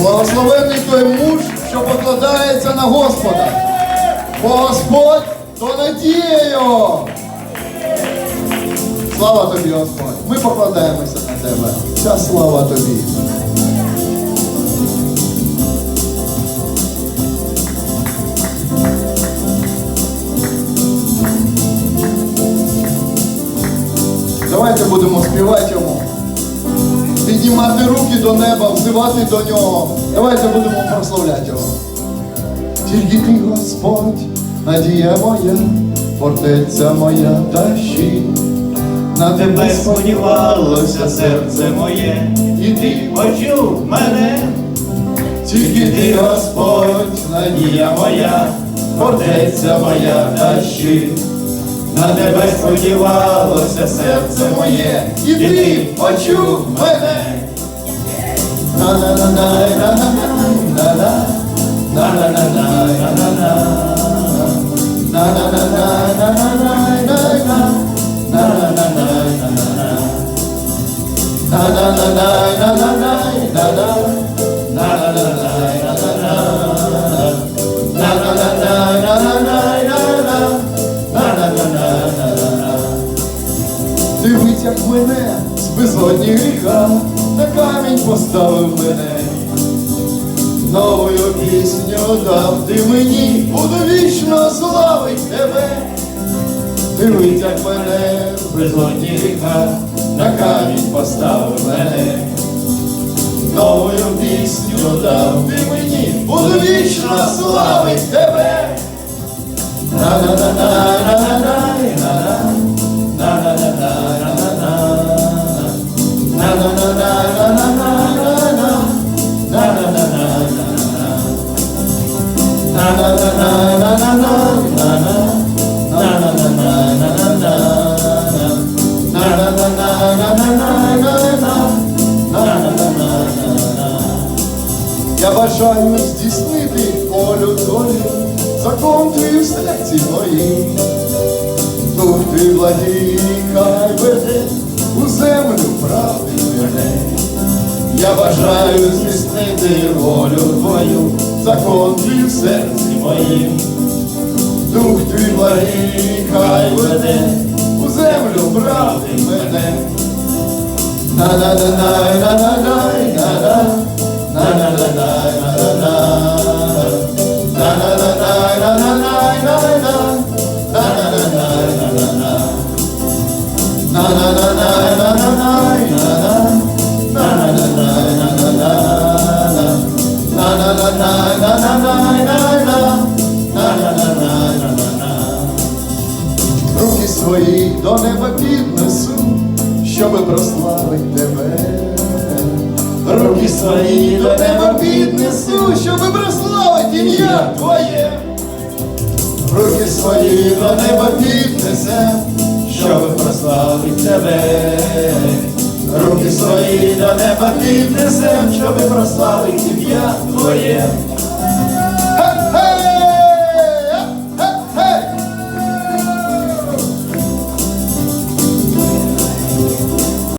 Благословений той муж, що покладається на Господа. Бо Господь то надія його. Слава тобі, Господь. Ми покладаємося на тебе. Вся слава тобі. Давайте будемо співати йому. Піднімати руки до неба, взивати до нього. Давайте будемо прославляти його. Тільки ти, Господь, надія моя, фортеця моя та щит. На Тебе сподівалося серце моє, і ти почув мене, Тільки ти, Господь, надія моя, фортеця моя та щит. На тебе сподівалося серце моє, і ти почув мене. На-на-на-на-на-на-на-на. Дивись, як мене з безодні гріха на камінь поставив мене. Новою пісню дав ти мені, буду вічно славить тебе. Дивись, як мене з безодні гріха на камінь поставив мене. Новою пісню дав ти мені, буду вічно славить тебе. На-на-на-на-на-на-на-на. Я бажаю здійснити волю долі, закон твій серці моїм. Дух ти благий, хай веде у землю правди мене. Я бажаю здійснити волю твою, закон твій в серці моїм. Дух твій благий, хай веде у землю правди мене. Руки свої до неба піднесу, щоби прославить тебе. Руки свої до неба піднесу, щоби прославить ім'я Твоє. Руки свої до неба піднесе, щоби прославить тебе. Руки свої до неба піднесе, щоби прославить ім'я Твоє.